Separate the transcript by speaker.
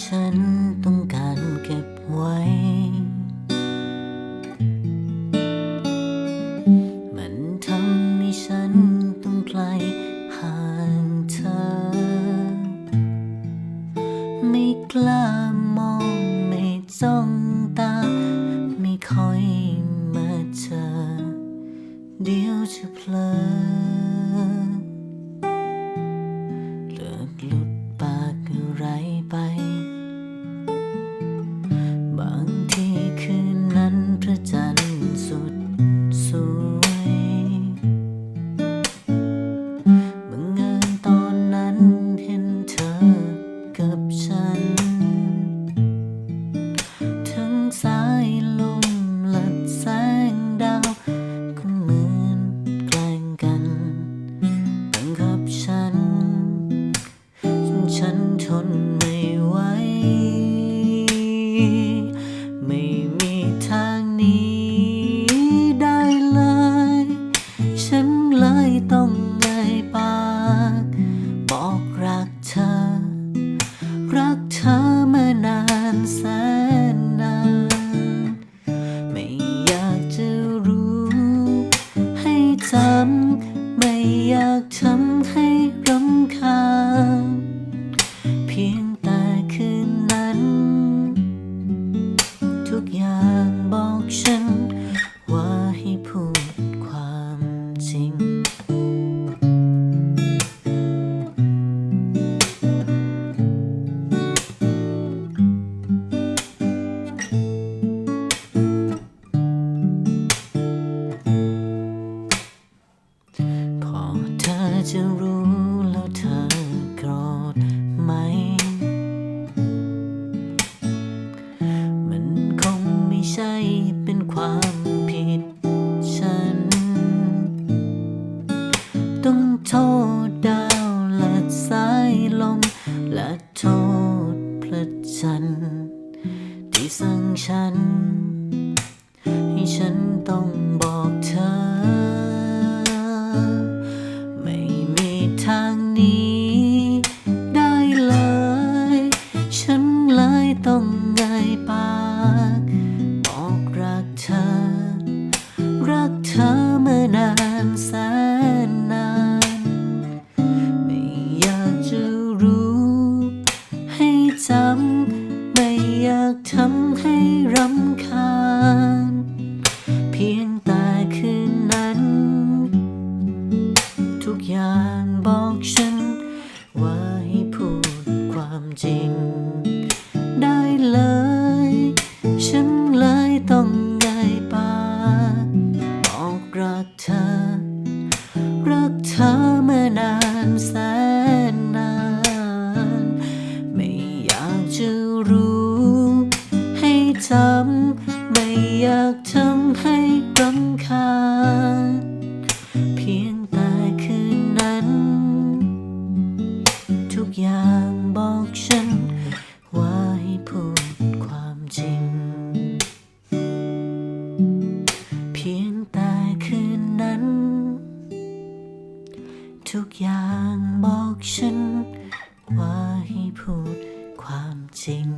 Speaker 1: ฉันต้องการเก็บไว้ มันทำให้ฉันต้องไกลห่างเธอ ไม่กล้ามองไม่จ้องตา ไม่ค่อยมาเจอ เดี๋ยวจะเพลอำ ไม่อยากทำให้รำคาญ อจะรู้แล้วเธอโกรธไหม มันคงไม่ใช่เป็นความผิดฉัน ต้องโทษดาวและสายลม และโทษพระจันทร์ที่สั่งฉัน ให้ฉันต้องบอก เธอ รักเธอเมานานแสนนาน ไม่อยากจะรู้ ให้จำ ไม่อยากทำให้รำคาญ เพียงแต่คืนนั้น ทุกอย่างบอกฉัน ว่าให้พูดความจริงำ ไม่อยากทำให้รำคาญเพียงแต่คืนนั้น ทุกอย่างบอกฉัน ว่าให้พูดความจริง เพียงแต่คืนนั้น ทุกอย่างบอกฉัน ว่าให้พูดความจริง